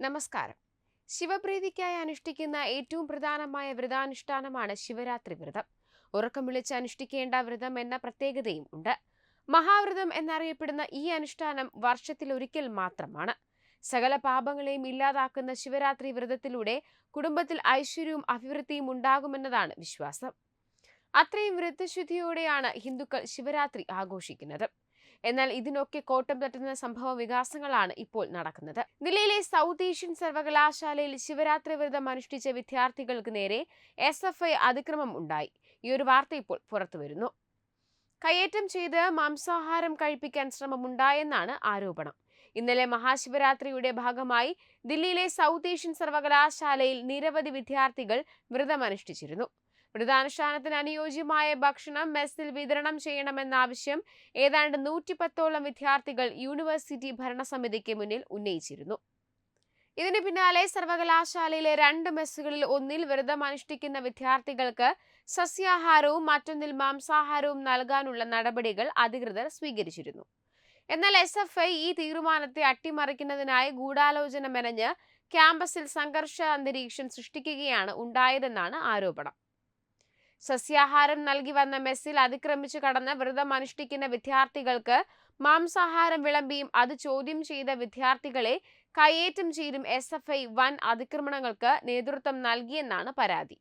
നമസ്കാരം. ശിവപ്രീതിക്കായി അനുഷ്ഠിക്കുന്ന ഏറ്റവും പ്രധാനമായ വ്രതാനുഷ്ഠാനമാണ് ശിവരാത്രി വ്രതം. ഉറക്കം വിളിച്ച് അനുഷ്ഠിക്കേണ്ട വ്രതം എന്ന പ്രത്യേകതയും ഉണ്ട്. മഹാവ്രതം എന്നറിയപ്പെടുന്ന ഈ അനുഷ്ഠാനം വർഷത്തിൽ ഒരിക്കൽ മാത്രമാണ്. സകല പാപങ്ങളെയും ഇല്ലാതാക്കുന്ന ശിവരാത്രി വ്രതത്തിലൂടെ കുടുംബത്തിൽ ഐശ്വര്യവും അഭിവൃദ്ധിയും ഉണ്ടാകുമെന്നതാണ് വിശ്വാസം. അത്രയും വ്രതശുദ്ധിയോടെയാണ് ഹിന്ദുക്കൾ ശിവരാത്രി ആഘോഷിക്കുന്നത്. എന്നാൽ ഇതിനൊക്കെ കോട്ടം തട്ടുന്ന സംഭവ വികാസങ്ങളാണ് ഇപ്പോൾ നടക്കുന്നത്. ദില്ലിയിലെ സൗത്ത് ഏഷ്യൻ സർവകലാശാലയിൽ ശിവരാത്രി വ്രതം അനുഷ്ഠിച്ച വിദ്യാർത്ഥികൾക്ക് നേരെ എസ് എഫ് ഐ അതിക്രമം ഉണ്ടായി. ഈ ഒരു വാർത്ത ഇപ്പോൾ പുറത്തുവരുന്നു കയ്യേറ്റം ചെയ്ത് മാംസാഹാരം കഴിപ്പിക്കാൻ ശ്രമമുണ്ടായെന്നാണ് ആരോപണം. ഇന്നലെ മഹാശിവരാത്രിയുടെ ഭാഗമായി ദില്ലിയിലെ സൗത്ത് ഏഷ്യൻ സർവകലാശാലയിൽ നിരവധി വിദ്യാർത്ഥികൾ വ്രതമനുഷ്ഠിച്ചിരുന്നു. വ്രതാനുഷ്ഠാനത്തിന് അനുയോജ്യമായ ഭക്ഷണം മെസ്സിൽ വിതരണം ചെയ്യണമെന്ന ആവശ്യം ഏതാണ്ട് നൂറ്റിപ്പത്തോളം വിദ്യാർത്ഥികൾ യൂണിവേഴ്സിറ്റി ഭരണസമിതിക്ക് മുന്നിൽ ഉന്നയിച്ചിരുന്നു. ഇതിന് പിന്നാലെ സർവകലാശാലയിലെ രണ്ട് മെസ്സുകളിൽ ഒന്നിൽ വ്രതം അനുഷ്ഠിക്കുന്ന വിദ്യാർത്ഥികൾക്ക് സസ്യാഹാരവും മറ്റൊന്നിൽ മാംസാഹാരവും നൽകാനുള്ള നടപടികൾ അധികൃതർ സ്വീകരിച്ചിരുന്നു. എന്നാൽ എസ് എഫ് ഐ ഈ തീരുമാനത്തെ അട്ടിമറിക്കുന്നതിനായി ഗൂഢാലോചന മെനഞ്ഞ് ക്യാമ്പസിൽ സംഘർഷ അന്തരീക്ഷം സൃഷ്ടിക്കുകയാണ് ഉണ്ടായതെന്നാണ് ആരോപണം. സസ്യാഹാരം നൽകി വന്ന മെസ്സിൽ അതിക്രമിച്ചു കടന്ന് വ്രതം അനുഷ്ഠിക്കുന്ന വിദ്യാർത്ഥികൾക്ക് മാംസാഹാരം വിളമ്പിയും അത് ചോദ്യം ചെയ്ത വിദ്യാർത്ഥികളെ കയ്യേറ്റം ചെയ്തും എസ് എഫ് ഐ വൻ അതിക്രമണങ്ങൾക്ക് നേതൃത്വം നൽകിയെന്നാണ് പരാതി.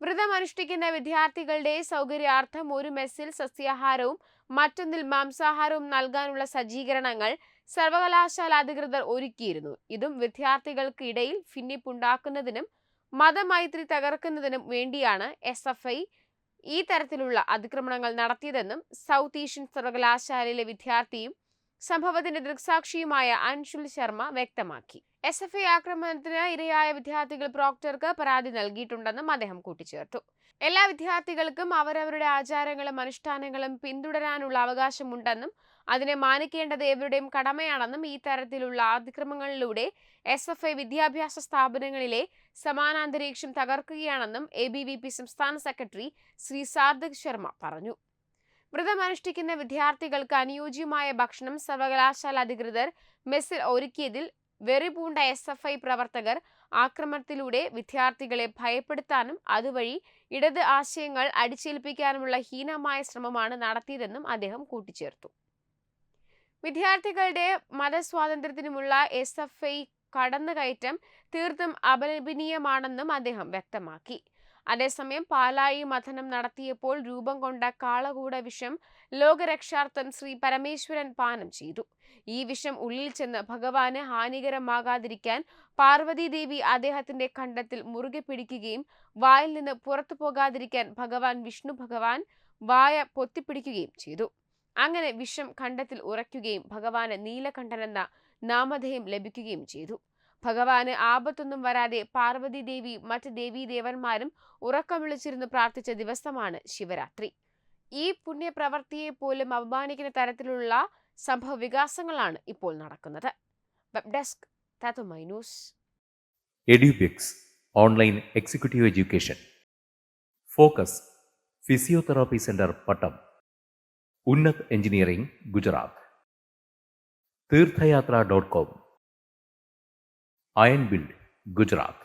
വ്രതം അനുഷ്ഠിക്കുന്ന വിദ്യാർത്ഥികളുടെ സൗകര്യാർത്ഥം ഒരു മെസ്സിൽ സസ്യാഹാരവും മറ്റൊന്നിൽ മാംസാഹാരവും നൽകാനുള്ള സജ്ജീകരണങ്ങൾ സർവകലാശാല അധികൃതർ ഒരുക്കിയിരുന്നു. ഇതും വിദ്യാർത്ഥികൾക്കിടയിൽ ഭിന്നിപ്പുണ്ടാക്കുന്നതിനും മതമൈത്രി തകർക്കുന്നതിനും വേണ്ടിയാണ് എസ് എഫ് ഐ ഈ തരത്തിലുള്ള അതിക്രമണങ്ങൾ നടത്തിയതെന്നും സൗത്ത് ഏഷ്യൻ സർവകലാശാലയിലെ വിദ്യാർത്ഥിയും സംഭവത്തിന്റെ ദൃക്സാക്ഷിയുമായ അൻഷുൽ ശർമ്മ വ്യക്തമാക്കി. എസ് എഫ് ഐ ആക്രമണത്തിന് ഇരയായ വിദ്യാർത്ഥികൾ പ്രോക്ടർക്ക് പരാതി നൽകിയിട്ടുണ്ടെന്നും അദ്ദേഹം കൂട്ടിച്ചേർത്തു. എല്ലാ വിദ്യാർത്ഥികൾക്കും അവരവരുടെ ആചാരങ്ങളും അനുഷ്ഠാനങ്ങളും പിന്തുടരാനുള്ള അവകാശമുണ്ടെന്നും അതിനെ മാനിക്കേണ്ടത് എവരുടെയും കടമയാണെന്നും ഈ തരത്തിലുള്ള അതിക്രമങ്ങളിലൂടെ എസ് എഫ് ഐ വിദ്യാഭ്യാസ സ്ഥാപനങ്ങളിലെ സമാനാന്തരീക്ഷം തകർക്കുകയാണെന്നും എ ബി വി പി സംസ്ഥാന സെക്രട്ടറി ശ്രീ സാർദക് ശർമ്മ പറഞ്ഞു. വ്രതം അനുഷ്ഠിക്കുന്ന വിദ്യാർത്ഥികൾക്ക് അനുയോജ്യമായ ഭക്ഷണം സർവകലാശാല അധികൃതർ മെസ്സിൽ ഒരുക്കിയതിൽ വെറിപൂണ്ട എസ് എഫ് ഐ പ്രവർത്തകർ ആക്രമണത്തിലൂടെ വിദ്യാർത്ഥികളെ ഭയപ്പെടുത്താനും അതുവഴി ഇടത് ആശയങ്ങൾ അടിച്ചേൽപ്പിക്കാനുമുള്ള ഹീനമായ ശ്രമമാണ് നടത്തിയതെന്നും അദ്ദേഹം കൂട്ടിച്ചേർത്തു. വിദ്യാർത്ഥികളുടെ മതസ്വാതന്ത്ര്യത്തിനുമുള്ള എസ് എഫ് ഐ കടന്നുകയറ്റം തീർത്തും അപലപനീയമാണെന്നും അദ്ദേഹം വ്യക്തമാക്കി. അതേസമയം പാലായി മഥനം നടത്തിയപ്പോൾ രൂപം കൊണ്ട കാളകൂട വിഷം ലോകരക്ഷാർത്ഥം ശ്രീ പരമേശ്വരൻ പാനം ചെയ്തു. ഈ വിഷം ഉള്ളിൽ ചെന്ന് ഭഗവാന് ഹാനികരമാകാതിരിക്കാൻ പാർവതീദേവി അദ്ദേഹത്തിന്റെ കണ്ടത്തിൽ മുറുകെ പിടിക്കുകയും വായിൽ നിന്ന് പുറത്തു പോകാതിരിക്കാൻ ഭഗവാൻ വിഷ്ണു ഭഗവാൻ വായ പൊത്തിപ്പിടിക്കുകയും ചെയ്തു. അങ്ങനെ വിഷം കണ്ടത്തിൽ ഉറയ്ക്കുകയും ഭഗവാന് നീലകണ്ഠനെന്ന നാമധേയം ലഭിക്കുകയും ചെയ്തു. ഭഗവാന് ആപത്തൊന്നും വരാതെ പാർവതി ദേവി മറ്റ് ദേവീ ദേവന്മാരും ഉറക്കം വിളിച്ചിരുന്ന് പ്രാർത്ഥിച്ച ദിവസമാണ് ശിവരാത്രി. ഈ പുണ്യപ്രവർത്തിയെ പോലും അപമാനിക്കുന്ന തരത്തിലുള്ള സംഭവ വികാസങ്ങളാണ് ഇപ്പോൾ നടക്കുന്നത്. Web desk online executive education. Focus physiotherapy centre Pattom. Unnat engineering Gujarat. Theerthayatra dot com. అయన్బిల్డ్ Gujarat